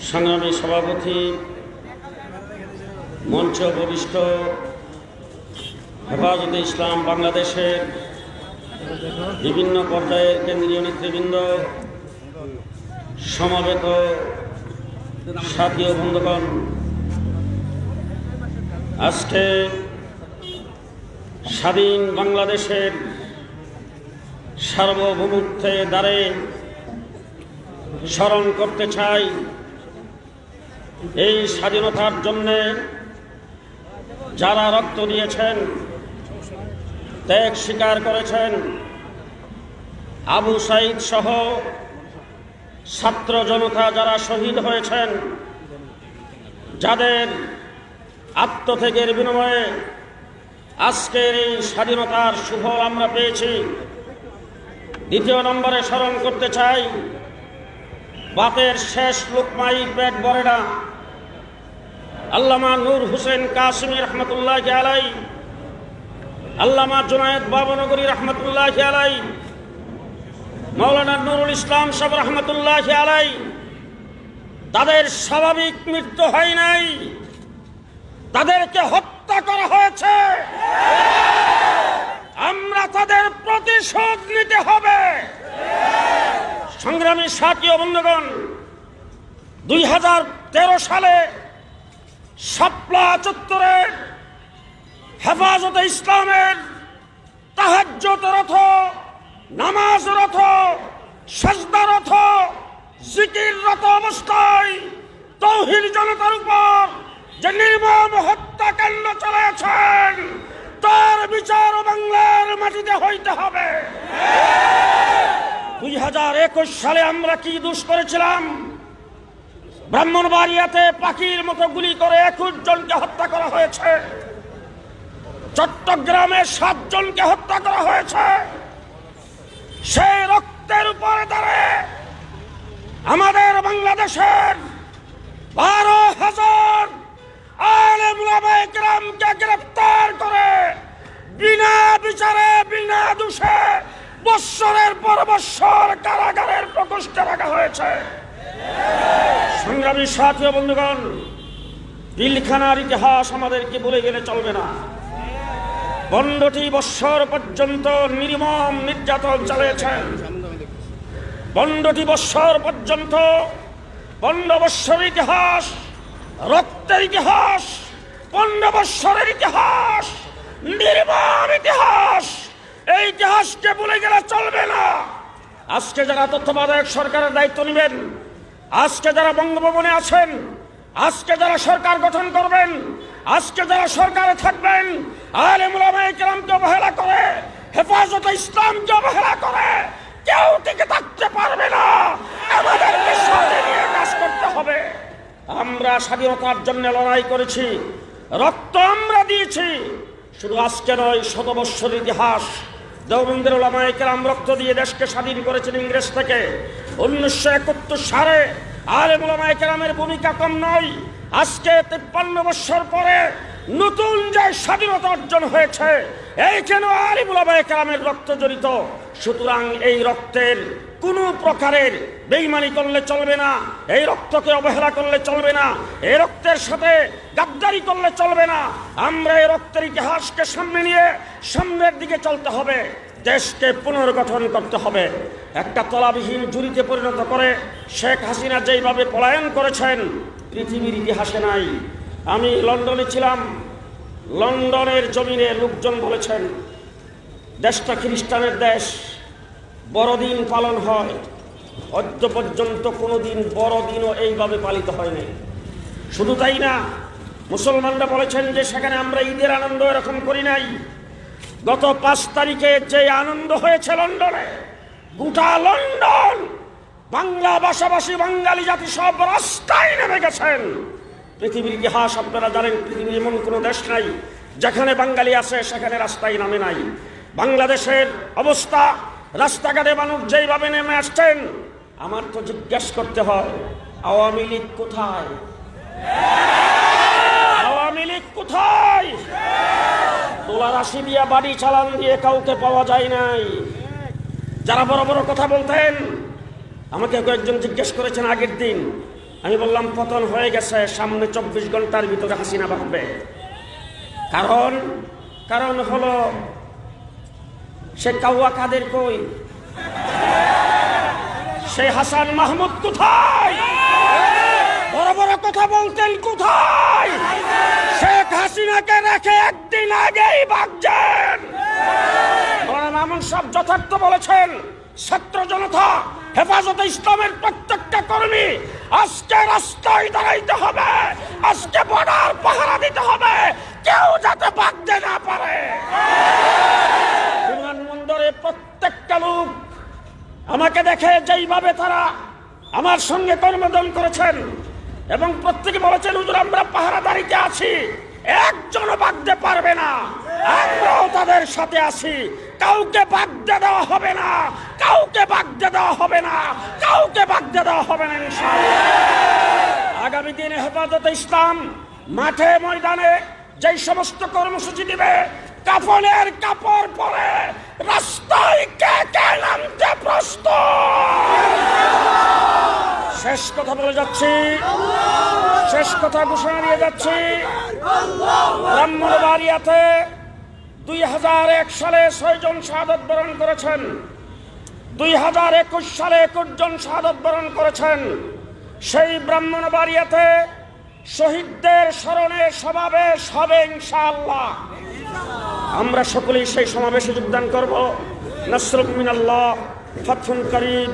সংগ্রামী সভাপতি, মঞ্চ বরিষ্ঠ, হেফাজতে ইসলাম বাংলাদেশের বিভিন্ন পর্যায়ের কেন্দ্রীয় নেতৃবৃন্দ, সমাবেত সাথী ও বন্ধুগণ, আজকে স্বাধীন বাংলাদেশের সার্বভৌমত্বে দ্বারে স্মরণ করতে চাই এই স্বাধীনতার জন্যে যারা রক্ত দিয়েছেন, ত্যাগ স্বীকার করেছেন, আবু সাইদ সহ ছাত্র জনতা যারা শহীদ হয়েছেন, যাদের আত্মত্যাগের বিনিময়ে আজকের এই স্বাধীনতার সুফল আমরা পেয়েছি, দ্বিতীয় নম্বরে স্মরণ করতে চাই বাপের শেষ লোকমাই পেট ভরে না। আল্লামা নূর হোসেন কাশ্মীর রহমতুল্লাহ আলাই আল্লামা জুনায়দ বাবনগরী রহমতুল্লাহ আলাই মৌলানা নুরুল ইসলাম সব রহমতুল্লাহ আলাই তাদের স্বাভাবিক মৃত্যু হয় নাই। তাদেরকে হত্যা করা হয়েছে। আমরা তাদের প্রতিশোধ নিতে হবে। সংগ্রামী সাথী বন্ধুগণ, দুই হাজার তেরো সালে শাপলা চত্বরে হেফাজতে ইসলামের তাহাজ্জত রথ জিকির রথ অবস্থায় তৌহিদ জনতার উপর যে নির্মম হত্যাকাণ্ড চালাচ্ছেন তার বিচার বাংলার মাটিতে হইতে হবে। দুই হাজার একুশ সালে আমরা কি দোষ করেছিলাম? ব্রাহ্মণবাড়িয়াতে পাখির মতো গুলি করে একুশ জনকে হত্যা করা হয়েছে। চট্টগ্রামে সাতজনকে হত্যা করা হয়েছে। সেই রক্তের উপরে দাঁড়িয়ে আমাদের বাংলাদেশের বারো হাজার আলেমকে গ্রেফতার করে বিনা বিচারে, বিনা দোষে বৎসরের পর বৎসর কারাগারের প্রকোষ্ঠে রাখা হয়েছে। সংগ্রামী সাথী বন্ধুগণ পিলখানার ইতিহাস আমাদেরকে বলে গেলে চলবে না। পনেরোটি বৎসর পর্যন্ত নির্মম নির্যাতন চালিয়েছেন পনেরোটি বৎসর পর্যন্ত পনেরো বৎসর ইতিহাস, রক্তের ইতিহাস, পনেরো বৎসরের ইতিহাস, নির্মম ইতিহাস। এই ইতিহাসকে বলে গেলে চলবে না। আজকে যারা তত্ত্বাবধায়ক সরকারের দায়িত্ব নেবেন, আজকে যারা বঙ্গভবনে আছেন, আজকে যারা সরকার গঠন করবেন, আজকে যারা সরকারে থাকবেন আর কেরামকে অবহেলা করে, হেফাজতে ইসলামকে অবহেলা করে, কেউ টিকে থাকতে পারবে না। আমাদেরকে নিয়ে কাজ করতে হবে। আমরা স্বাধীনতার জন্য লড়াই করেছি, রক্ত আমরা দিয়েছি। শুধু আজকে নয় শত বৎসর ইতিহাস দেওবন্দের ওলামায় কেরাম রক্ত দিয়ে দেশকে স্বাধীন করেছেন ইংরেজ থেকে। উনিশশো একাত্তর সালে আলেম ওলামায় কেরামের ভূমিকা কম নয়। আজকে তিপ্পান্ন বৎসর পরে নতুন যে স্বাধীনতা অর্জন হয়েছে, এই কেন আলিমুলাবাই কালামের রক্ত জড়িত, সুতরাং এই রক্তের কোনো প্রকারের বেইমানি করলে চলবে না, এই রক্তকে অবহেলা করলে চলবে না, এই রক্তের সাথে গাদ্দারি করলে চলবে না, আমরা এই রক্তের ইতিহাসকে সামনে নিয়ে সামনের দিকে চলতে হবে, দেশকে পুনর্গঠন করতে হবে। একটা তলাবিহীন জুড়িতে পরিণত করে শেখ হাসিনা যেইভাবে পলায়ন করেছেন, পৃথিবীর ইতিহাসে নাই। আমি লন্ডনে ছিলাম। লন্ডনের জমিনে লোকজন বলেছেন, দেশটা খ্রিস্টানের দেশ, বড়দিন পালন হয়। অদ্য পর্যন্ত কোনোদিন বড়দিনও এইভাবে পালিত হয়নি। শুধু তাই না, মুসলমানরা বলেছেন যে সেখানে আমরা ঈদের আনন্দ এরকম করি নাই। গত পাঁচ তারিখে যে আনন্দ হয়েছে লন্ডনে, গোটা লন্ডন, বাংলা ভাষাভাষী বাঙালি জাতি সব রাস্তায় নেমে গেছেন। পৃথিবীর ইতিহাস আপনারা জানেন, পৃথিবীর এমন কোনো দেশ নাই, যেখানে বাঙালি আছে, সেখানে রাস্তায় নামে নাই। বাংলাদেশের অবস্থা, রাস্তাঘাটে মানুষ যেইভাবে নেমে আসছেন, আমার তো জিজ্ঞেস করতে হয়, আওয়ামী লীগ কোথায়? আওয়ামী লীগ কোথায়? তোলা রাশি বাড়ি চালান দিয়ে কাউকে পাওয়া যায় নাই। যারা বড় বড় কথা বলতেন, আমাকে কয়েকজন জিজ্ঞেস করেছেন আগের দিন আমি বললাম, পতন হয়ে গেছে, সামনে চব্বিশ ঘণ্টার ভিতরে হাসিনা বাঁধবে। কারণ কারণ হলো, সে কাউয়া কাদের কই? সে হাসান মাহমুদ কোথায়? বড় বড় কথা বলতেন কোথায়? শেখ হাসিনাকে রেখে একদিন আগেই বাগছেন মামুন সব যথার্থ বলেছেন, ছাত্র জনতা, হেফাজতে ইসলামের প্রত্যেকটা কর্মী আজকে রাস্তায় দাঁড়াইতে হবে। আজকে বর্ডার পাহারা দিতে হবে। কেউ যাতে বাগতে না পারে। বিমানবন্দরে প্রত্যেকটা লোক আমাকে দেখে যেইভাবে তারা আমার সঙ্গে কর্মদন করেছেন এবং প্রত্যেকে বলেছেন, হুজুর, আমরা পাহারা পাহারাদারিতে আছি। একজনও বাগতে পারবে না। আমরাও তাদের সাথে আছি। কাউকে বাগতে দেওয়া হবে না। কাউকে বাগতে দেওয়া হবে না। কাউকে বাগতে দেওয়া হবে না আগামী দিনে হেফাজতে ইসলাম মাঠে ময়দানে যেই সমস্ত কর্মসূচি দিবে, কাফনের কাপড় পরে রাস্তায় কে কে নামতে প্রস্তুত? শেষ কথা বলে যাচ্ছি। শেষ কথা ঘোষণা দিয়ে যাচ্ছি। ব্রাহ্মণবাড়িয়াতে দুই হাজার এক সালে ছয়জন শাহাদত বরণ করেছেন। দুই হাজার একুশ সালে একুশ জন শাহাদত বরণ করেছেন। সেই ব্রাহ্মণবাড়িয়াতে শহীদদের স্মরণে সমাবেশ হবে ইনশাআল্লাহ। আমরা সকলেই সেই সমাবেশে যোগদান করব। নসরুল মিনাল্লাহ ফাতহুন করিম